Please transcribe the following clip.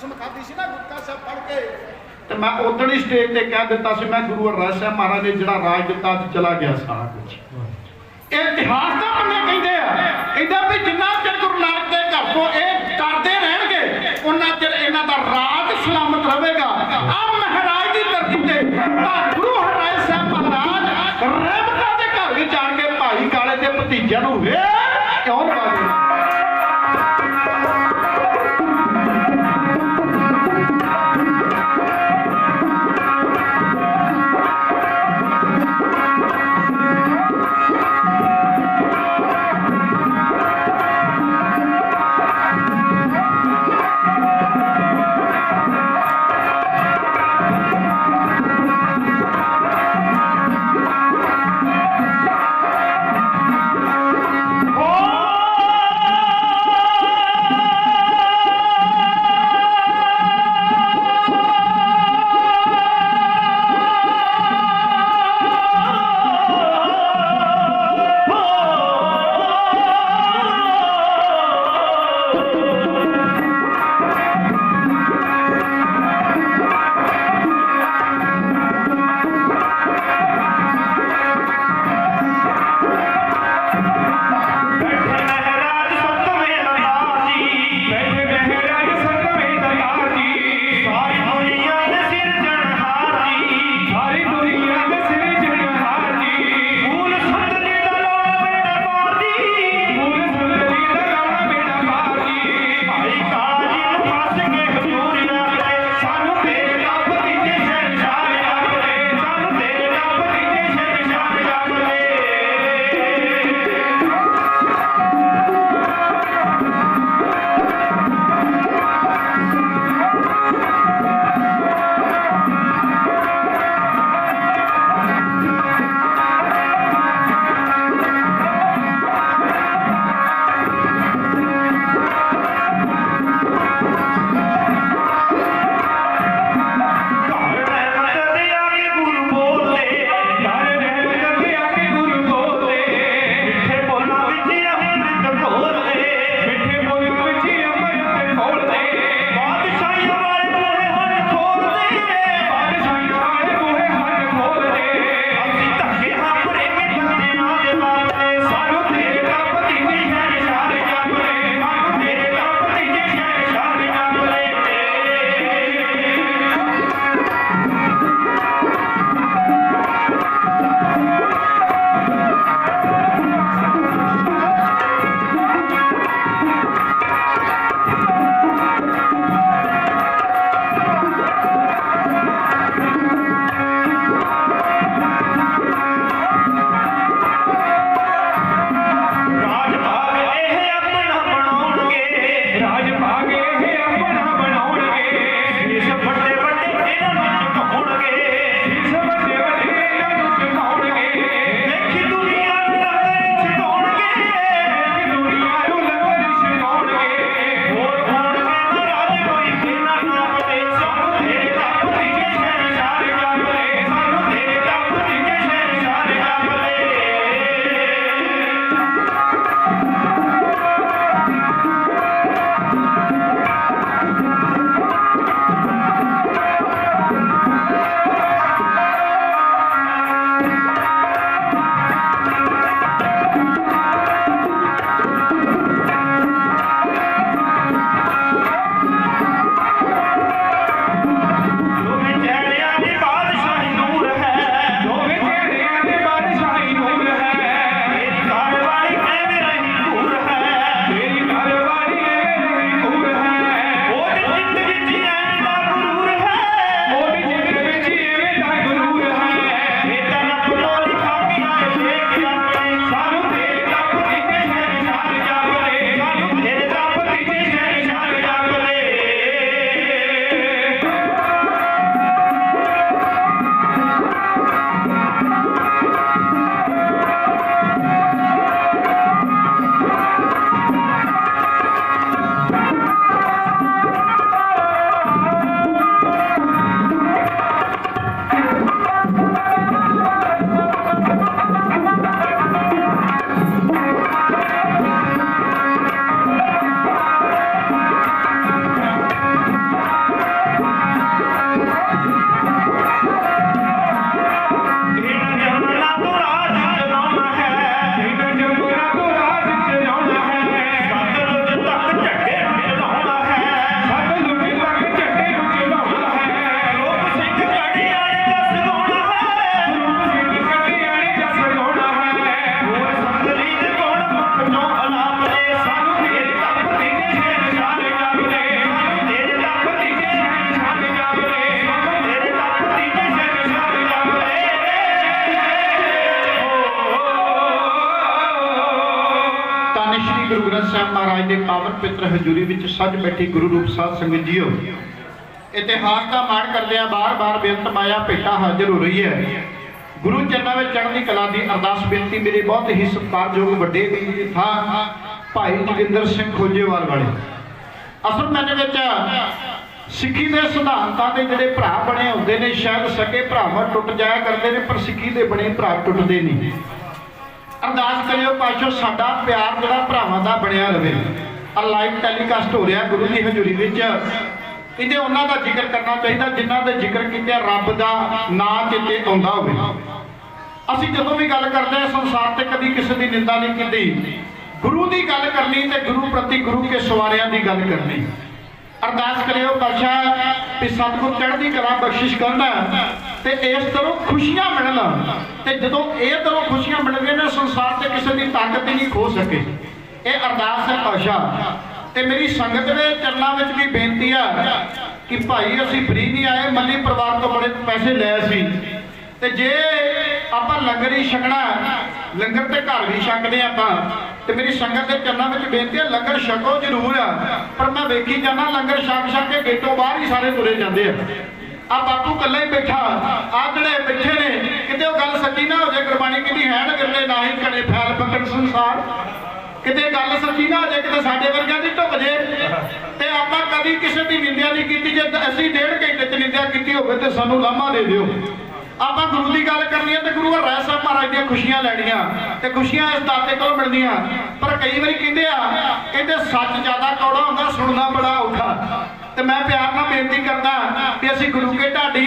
ਕਸਮ ਖਾਧੀ ਸੀ ਨਾ ਗੁਟਕਾ ਸਾਹਿਬ ਪੜ ਕੇ। ਤੇ ਮੈਂ ਉਦੋਂ ਹੀ ਸਟੇਜ ਤੇ ਕਹਿ ਦਿੱਤਾ ਸੀ, ਮੈਂ ਗੁਰੂ ਅਰਜਨ ਸਾਹਿਬ ਮਹਾਰਾਜ ਨੇ ਜਿਹੜਾ ਰਾਜ ਦਿੱਤਾ, ਅੱਜ ਚਲਾ ਗਿਆ ਸਾਰਾ ਕੁਝ ਇਹ ਇਤਿਹਾਸ ਦਾ ਬੰਦੇ ਕਹਿੰਦੇ ਆ, ਕਹਿੰਦਾ ਵੀ ਜਿੰਨਾ ਚਿਰ ਗੁਰੂ ਨਾਨਕ ਦੇ ਘਰ ਤੋਂ ਇਹ ਕਰਦੇ ਰਹਿਣਗੇ ਉਹਨਾਂ ਚਿਰ ਇਹਨਾਂ ਦਾ ਰਾਜ ਸਲਾਮਤ ਰਹੇਗਾ। ਆ ਮਹਾਰਾਜ ਦੀ ਧਰਤੀ ਤੇ ਗੁਰੂ ਹਰਿਰਾਏ ਸਾਹਿਬ ਮਹਾਰਾਜ ਰਹਿਮਤਾਂ ਦੇ ਘਰ ਵੀ ਜਾਣਗੇ, ਭਾਈ ਕਾਲੇ ਦੇ ਭਤੀਜਿਆਂ ਨੂੰ ਵੇ ਕਿਉਂ ਨਵਾਜ਼ੇ ਪਵਿੱਤਰ ਹਜ਼ੂਰੀ ਵਿੱਚ ਸੱਜ ਬੈਠੀ ਗੁਰੂ ਰੂਪ ਸਾਧ ਸੰਗਤ ਜੀਓ। ਇਤਿਹਾਸ ਦਾ ਮਾਣ ਕਰਦਿਆਂ ਬਾਰ-ਬਾਰ ਬੇਨਤ ਮਾਇਆ ਭੇਟਾ ਹਾਜ਼ਰ ਹੋ ਰਹੀ ਹੈ। ਗੁਰੂ ਚਰਨਾਂ ਵਿੱਚ ਚੜ੍ਹਦੀ ਕਲਾ ਦੀ ਅਰਦਾਸ ਬੇਨਤੀ ਮੇਰੇ ਬਹੁਤ ਹੀ ਸਤਿਕਾਰਯੋਗ ਵੱਡੇ ਵੀਰ ਥਾਂ ਭਾਈ ਜੋਗਿੰਦਰ ਸਿੰਘ ਖੋਜੇਵਾਲ ਵਾਲੇ। ਅਸਲ ਮੈਨੇ ਵਿੱਚ ਸਿੱਖੀ ਦੇ ਸਿਧਾਂਤਾਂ ਦੇ ਜਿਹੜੇ ਭਰਾ ਬਣੇ ਹੁੰਦੇ ਨੇ, ਸ਼ਾਇਦ ਸਕੇ ਭਰਾਵਾਂ ਟੁੱਟ ਜਾਇਆ ਕਰਦੇ ਨੇ, ਪਰ ਸਿੱਖੀ ਦੇ ਬਣੇ ਭਰਾ ਟੁੱਟਦੇ ਨਹੀਂ। ਅਰਦਾਸ ਕਰਿਓ ਪਾਸ਼ੋ, ਸਾਡਾ ਪਿਆਰ ਜਿਹੜਾ ਭਰਾਵਾਂ ਦਾ ਬਣਿਆ ਰਵੇ। ਆ ਲਾਈਵ ਟੈਲੀਕਾਸਟ ਹੋ ਰਿਹਾ ਗੁਰੂ ਦੀ ਹਜ਼ੂਰੀ ਵਿੱਚ। ਇਹਦੇ ਉਹਨਾਂ ਦਾ ਜ਼ਿਕਰ ਕਰਨਾ ਚਾਹੀਦਾ, ਜਿਨ੍ਹਾਂ ਦੇ ਜ਼ਿਕਰ ਕੀਤੇ ਰੱਬ ਦਾ ਨਾਂ ਚਿੱਤੇ ਆਉਂਦਾ ਹੋਵੇ। ਅਸੀਂ ਜਦੋਂ ਵੀ ਗੱਲ ਕਰਦੇ ਹਾਂ, ਸੰਸਾਰ ਤੇ ਕਦੀ ਕਿਸੇ ਦੀ ਨਿੰਦਾ ਨਹੀਂ ਕੀਤੀ। ਗੁਰੂ ਦੀ ਗੱਲ ਕਰਨੀ ਤੇ ਗੁਰੂ ਪ੍ਰਤੀ ਗੁਰੂ ਕੇ ਸਵਾਰਿਆਂ ਦੀ ਗੱਲ ਕਰਨੀ। ਅਰਦਾਸ ਕਰਿਓ ਪਾਤਸ਼ਾਹ ਕਿ ਸਤਿਗੁਰ ਚੜ੍ਹਦੀ ਕਲਾ ਬਖਸ਼ਿਸ਼ ਕਰਨਾ ਤੇ ਇਸ ਤਰ੍ਹਾਂ ਖੁਸ਼ੀਆਂ ਮਿਲਣ ਤੇ ਜਦੋਂ ਇਹ ਤਰ੍ਹਾਂ ਖੁਸ਼ੀਆਂ ਮਿਲਣਗੀਆਂ ਨਾ, ਸੰਸਾਰ ਤੇ ਕਿਸੇ ਦੀ ਤਾਕਤ ਹੀ ਨਹੀਂ ਖੋ ਸਕੇ। ਇਹ ਅਰਦਾਸ ਹੈ ਪਾਤਸ਼ਾਹ ਤੇ ਮੇਰੀ ਸੰਗਤ ਦੇ ਚਰਨਾਂ ਵਿੱਚ ਵੀ ਬੇਨਤੀ ਆ ਕਿ ਭਾਈ ਅਸੀਂ ਫ੍ਰੀ ਨਹੀਂ ਆਏ, ਮੱਲੀ ਪਰਿਵਾਰ ਤੋਂ ਬੜੇ ਪੈਸੇ ਲਏ ਸੀ। ਤੇ ਜੇ ਆਪਾਂ ਲੰਗਰ ਹੀ ਛਕਣਾ ਲੰਗਰ ਤੇ ਘਰ ਵੀ ਛਕਦੇ ਆਪਾਂ ਤੇ ਮੇਰੀ ਸੰਗਤ ਦੇ ਚਰਨਾਂ ਵਿੱਚ ਬੇਨਤੀ ਹੈ, ਲੰਗਰ ਛਕੋ ਜ਼ਰੂਰ ਆ। ਪਰ ਮੈਂ ਵੇਖੀ ਜਾਣਾ ਲੰਗਰ ਛਕ ਛਕ ਕੇ ਗੇਟੋਂ ਬਾਹਰ ਹੀ ਸਾਰੇ ਤੁਰੇ ਜਾਂਦੇ ਆ। ਆ ਬਾਪੂ ਇਕੱਲਾ ਹੀ ਬੈਠਾ, ਆ ਜਿਹੜੇ ਬੈਠੇ ਨੇ, ਕਿਤੇ ਉਹ ਗੱਲ ਸੱਚੀ ਨਾ ਹੋ ਜਾਏ, ਗੁਰਬਾਣੀ ਕਿਤੇ ਹੈਣ ਗਿਰਲੇ ਨਾ ਹੀ ਕਣੇ ਫੈਲ ਪਕੜ ਸੰਸਾਰ। ਕਿਤੇ ਗੱਲ ਸੱਚੀ ਨਾ ਹੋ ਜਾਏ, ਕਿਤੇ ਸਾਡੇ ਵਰਗਿਆਂ ਦੀ ਢੁੱਕ ਜੇ। ਤੇ ਆਪਾਂ ਕਦੀ ਕਿਸੇ ਦੀ ਨਿੰਦਿਆ ਨਹੀਂ ਕੀਤੀ, ਜੇ ਅਸੀਂ ਡੇਢ ਘੰਟੇ ਚ ਨਿੰਦਿਆ ਕੀਤੀ ਹੋਵੇ, ਤੇ ਸਾਨੂੰ ਲਾਮਾ ਦੇ ਦਿਓ। ਆਪਾਂ ਗੁਰੂ ਦੀ ਗੱਲ ਕਰਨੀ ਹੈ ਤੇ ਗੁਰੂ ਹਰਿ ਸਾਹਿਬ ਮਹਾਰਾਜ ਦੀਆਂ ਖੁਸ਼ੀਆਂ ਲੈਣੀਆਂ ਤੇ ਖੁਸ਼ੀਆਂ ਇਸ ਦਾਤੇ ਕੋਲ ਮਿਲਦੀਆਂ। ਪਰ ਕਈ ਵਾਰੀ ਕਹਿੰਦੇ ਆ, ਕਹਿੰਦੇ ਸੱਚ ਜ਼ਿਆਦਾ ਕੌੜਾ ਹੁੰਦਾ, ਸੁਣਨਾ ਬੜਾ ਔਖਾ। ਤੇ ਮੈਂ ਪਿਆਰ ਨਾਲ ਬੇਨਤੀ ਕਰਦਾ ਕਿ ਅਸੀਂ ਗੁਰੂ ਕੇ ਢਾਡੀ